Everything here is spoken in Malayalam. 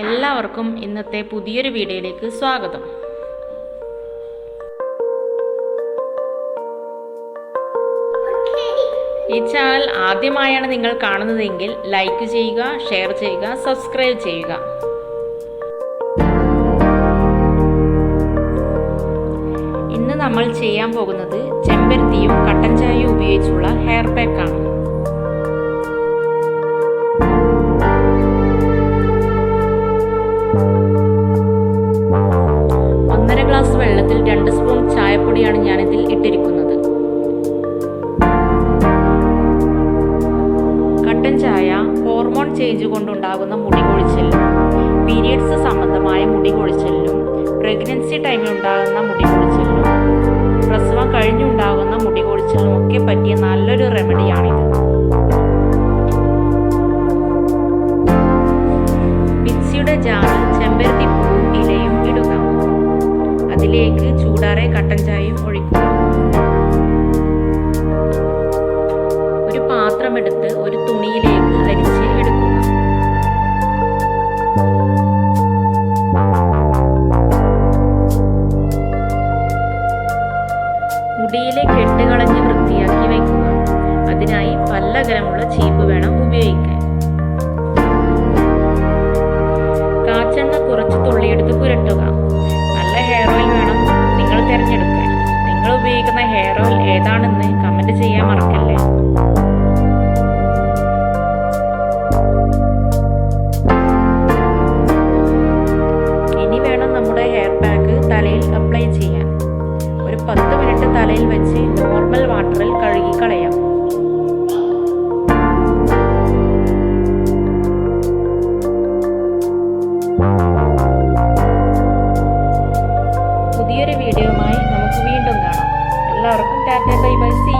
എല്ലാവർക്കും ഇന്നത്തെ പുതിയൊരു വീഡിയോയിലേക്ക് സ്വാഗതം. ഈ ചാനൽ ആദ്യമായാണ് നിങ്ങൾ കാണുന്നതെങ്കിൽ ലൈക്ക് ചെയ്യുക ഷെയർ ചെയ്യുക സബ്സ്ക്രൈബ് ചെയ്യുക. ഇന്ന് നമ്മൾ ചെയ്യാൻ പോകുന്നത് ചെമ്പരത്തിയും കട്ടൻ ചായയും ഉപയോഗിച്ചുള്ള ഹെയർ പാക്കാണ്. വെള്ളത്തിൽ രണ്ട് സ്പൂൺ ചായപ്പൊടിയാണ് ഞാനിതിൽ ഇട്ടിരിക്കുന്നത്. കട്ടൻ ചായ ഹോർമോൺ ചേഞ്ച് കൊണ്ടുണ്ടാകുന്ന മുടി കൊഴിച്ചിലും പീരിയഡ്സ് സംബന്ധമായ മുടി കൊഴിച്ചിലിനും പ്രഗ്നൻസി ടൈമിൽ ഉണ്ടാകുന്ന മുടി കൊഴിച്ചിലിനും പ്രസവം കഴിഞ്ഞുണ്ടാകുന്ന മുടി കൊഴിച്ചിലിനും ഒക്കെ പറ്റിയ നല്ലൊരു റെമഡിയാണിത്. മിക്സിയുടെ ജാറിൽ ചെമ്പരത്തി അതിലേക്ക് ചൂടാറെ കട്ടൻ ചായയും ഒഴിക്കുക. ഒരു പാത്രമെടുത്ത് ഒരു തുണിയിലേക്ക് അരിച്ച് എടുക്കുക. മുടിയിലെ കെട്ട് പത്ത് തലയിൽ വെച്ച് നോർമൽ വാട്ടറിൽ കഴുകി കളയാം പുതിയൊരു വീഡിയോയുമായി നമുക്ക് വീണ്ടും കാണാം. എല്ലാവർക്കും ടാറ്റ ബൈ ബൈ സി